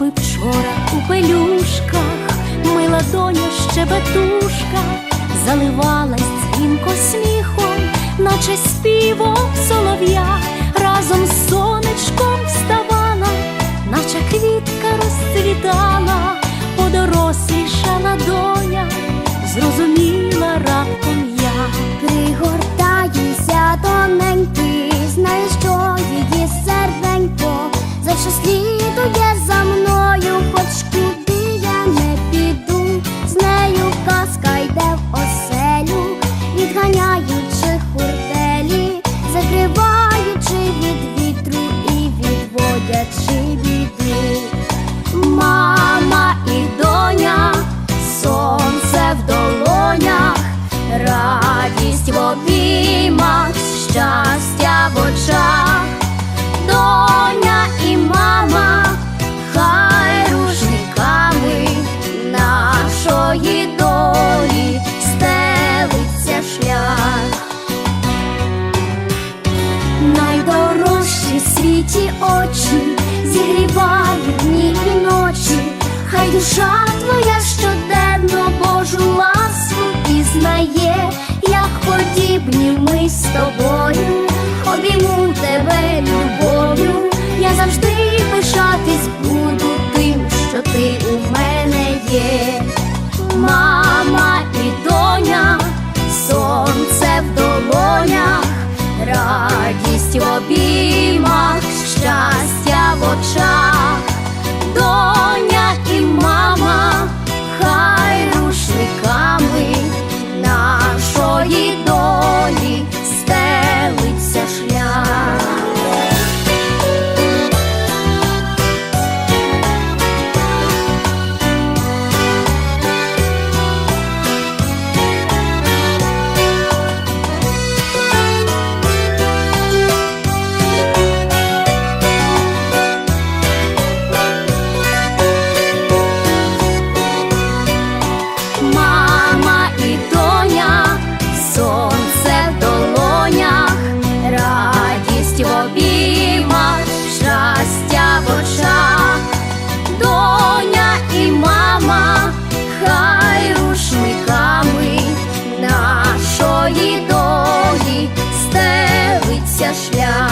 ніби вчора у пелюшках, мила доня щебетушка, заливалась дзвінко сміхом, наче співом солов'я, разом з сонечком вставала, наче квітка розцвітала, подорослішала доня, зрозуміла раптом я. Пригортаюся тоненький, знаю, що її серденько завжди твоїй долі стелиться шлях, найдорожчі світі очі зігрівають дні і ночі, хай душа твоя щоденно Божу ласку пізнає, як подібні ми з тобою, обійму тебе любов'ю, я завжди. мама і доня, сонце в долонях, радість в обіймах, щастя в очах. твої долі стелиться шлях.